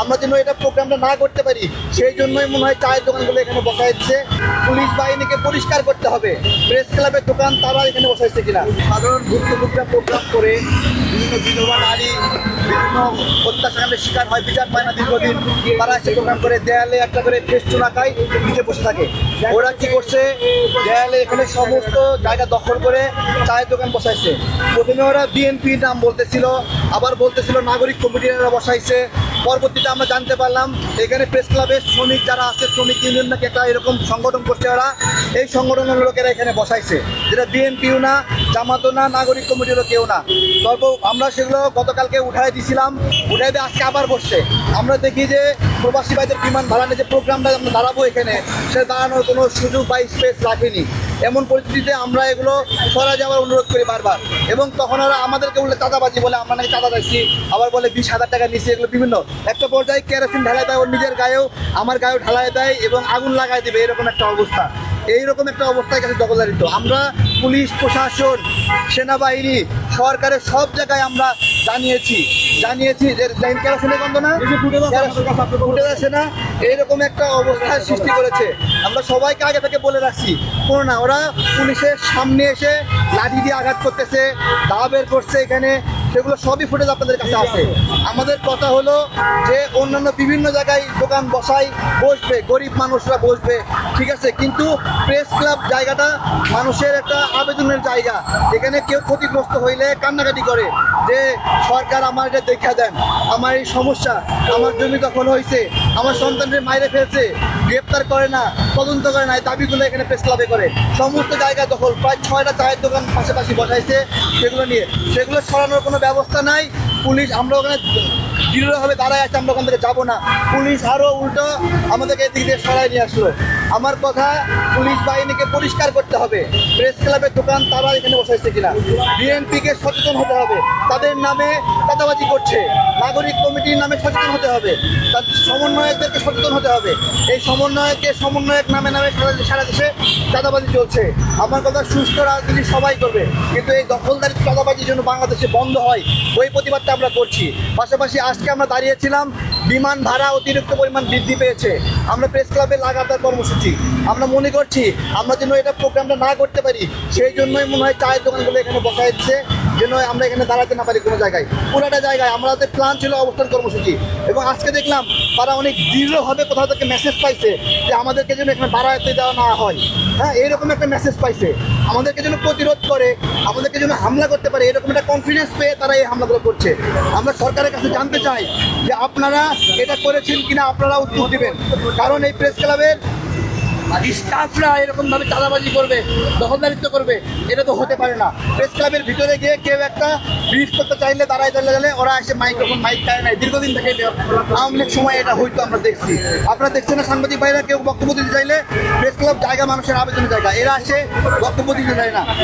আমরা যেন এটা প্রোগ্রামটা না করতে পারি, সেই জন্যই মনে হয় চায়ের দোকানগুলো এখানে বসাইছে পুলিশ বাহিনীকে পরিষ্কার করতে হবে। প্রেস ক্লাবের দোকান তারা এখানে বসাইছে কিনা। সাধারণ ভুক্তভোগীরা প্রোগ্রাম করে, বিভিন্ন বিধবা নারী, বিভিন্ন হত্যাকাণ্ডের শিকার হয়, বিচার পায় না দীর্ঘদিন। তারা এসে প্রোগ্রাম করে, দেয়ালে একটা করে ফেস্টুন আঁকায় নিচে বসে থাকে। ওরা কি করছে? দেয়ালে এখানে সমস্ত জায়গা দখল করে চায়ের দোকান বসাইছে। প্রথমে ওরা বিএনপি নাম বলতেছিল, আবার বলতেছিল নাগরিক কমিটিরা বসাইছে। পরবর্তীতে আমরা জানতে পারলাম, এখানে প্রেস ক্লাবের শ্রমিক যারা আছে, শ্রমিক ইউনিয়ন নাকি একটা এরকম সংগঠন করছে ওরা, এই সংগঠনের লোকেরা এখানে বসাইছে। যেটা বিএনপিও না জামাতও না, নাগরিক কমিটিরও কেউ না। তবে আমরা সেগুলো গতকালকে উঠাই দিয়েছিলাম উঠাই দিয়ে আজকে আবার বসছে। আমরা দেখি যে প্রবাসী ভাইদের বিমান ভাড়া নিয়ে যে প্রোগ্রামটা আমরা দাঁড়াবো এখানে, সে দাঁড়ানোর কোনো সুযোগ বা স্পেস রাখেনি। এমন পরিস্থিতিতে আমরা এগুলো সরা যাওয়ার অনুরোধ করি বারবার। এবং তখন ওরা আমাদেরকে বলে চাঁদাবাজি বলে আমরা নাকি চাঁদা যাচ্ছি আবার বলে, বিশ হাজার টাকা নিচ্ছি এগুলো বিভিন্ন। একটা পর্যায়ে কেরোসিন ঢালাই দেয়, ওর নিজের গায়েও, আমার গায়েও ঢালাই দেয় এবং আগুন লাগাই দেবে, এরকম একটা অবস্থা। এইরকম একটা অবস্থায় কাছে দখলদারিত্ব আমরা পুলিশ, প্রশাসন, সেনাবাহিনী, সরকারের সব জায়গায় আমরা জানিয়েছি জানিয়েছি যে জাইন কেরোসিনের গন্ধ না? ফুটে আসে না? এইরকম একটা অবস্থার সৃষ্টি করেছে। আমরা সবাইকে আগে থেকে বলে রাখছি কোনো না ওরা পুলিশের সামনে এসে লাঠি দিয়ে আঘাত করতেছে দা বের করছে এখানে। সেগুলো সবই ফুটেজ আপনাদের কাছে আছে। আমাদের কথা হলো যে অন্যান্য বিভিন্ন জায়গায় দোকান বসাই বসবে, গরিব মানুষরা বসবে, ঠিক আছে? কিন্তু প্রেস ক্লাব জায়গাটা মানুষের একটা আবেদনের জায়গা। এখানে কেউ ক্ষতিগ্রস্ত হইলে কান্নাকাটি করে যে, সরকার আমার এটা দেখা দেন, আমার এই সমস্যা, আমার জমি দখল হয়েছে আমার সন্তানদের মাইরে ফেলছে। গ্রেপ্তার করে না, তদন্ত করে না, এই দাবিগুলো এখানে প্রেস ক্লাবে করে। সমস্ত জায়গা দখল, প্রায় ছয়টা চায়ের দোকান পাশাপাশি বসাইছে সেগুলো নিয়ে। সেগুলো সরানোর কোনো ব্যবস্থা নাই। পুলিশ, আমরা ওখানে দৃঢ়ভাবে দাঁড়ায় আছে, আমরা ওখান থেকে যাব না। পুলিশ আরও উল্টো আমাদেরকে এদিক দিয়ে সরাই নিয়ে আসলো। আমার কথা পুলিশ বাহিনীকে পরিষ্কার করতে হবে। প্রেস ক্লাবের দোকান, তারা এখানে বসাইছে কিনা? বিএনপিকে সচেতন হতে হবে। তাদের নামে চাঁদাবাজি করছে। নাগরিক কমিটির নামে সচেতন হতে হবে। তার সমন্বয়কদেরকে সচেতন হতে হবে। এই সমন্বয়কে সমন্বয়ক নামে নামে সারা সারা দেশে চাঁদাবাজি চলছে। আমার কথা সুস্থ রাজনীতি সবাই করবে। কিন্তু এই দখলদারি চাঁদাবাজির জন্য বাংলাদেশে বন্ধ হয়, ওই প্রতিবাদটা আমরা করছি। পাশাপাশি আজকে আমরা দাঁড়িয়েছিলাম, বিমান ভাড়া অতিরিক্ত পরিমাণ বৃদ্ধি পেয়েছে। আমরা প্রেস ক্লাবে লাগাতার কর্মসূচি। আমরা মনে করছি, আমরা যেন এটা প্রোগ্রামটা না করতে পারি, সেই জন্যই মনে হয় চায়ের দোকানগুলো এখানে বসাইছে যেন আমরা এখানে দাঁড়াতে না পারি কোনো জায়গায়। পুরোটা জায়গায় আমাদের প্ল্যান ছিল অবস্থান কর্মসূচি। এবং আজকে দেখলাম, তারা অনেক দৃঢ়ভাবে কোথাও থেকে মেসেজ পাইছে যে আমাদেরকে যেন এখানে বাড়াতে দেওয়া না হয়। হ্যাঁ এইরকম একটা মেসেজ পাইছে। আমাদেরকে যেন প্রতিরোধ করে, আমাদেরকে যেন হামলা করতে পারে, এরকম একটা কনফিডেন্স পেয়ে তারা এই হামলাগুলো করছে। আমরা সরকারের কাছে জানতে চাই যে আপনারা এটা করেছেন কিনা আপনারা উদ্যোগ দেবেন। কারণ এই প্রেস ক্লাবের স্টাফরা এরকম ভাবে চাঁদাবাজি করবে, দখলদারিত্ব করবে, এটা তো হতে পারে না। প্রেস ক্লাবের ভিতরে গিয়ে কেউ একটা ব্রিজ করতে চাইলে দাঁড়ায় দাঁড়িয়ে গেলে ওরা এসে মাইক্রোফোন মাইক চায় নাই। দীর্ঘদিন থেকে আওয়ামী লীগ সময় এটা হয়তো আমরা দেখছি। আপনারা দেখছেন না, সাংবাদিক ভাইরা কেউ বক্তব্য দিতে চাইলে প্রেস ক্লাব জায়গা, মানুষের আবেদনের জায়গা। এরা আসে বক্তব্য দিতে চায় না।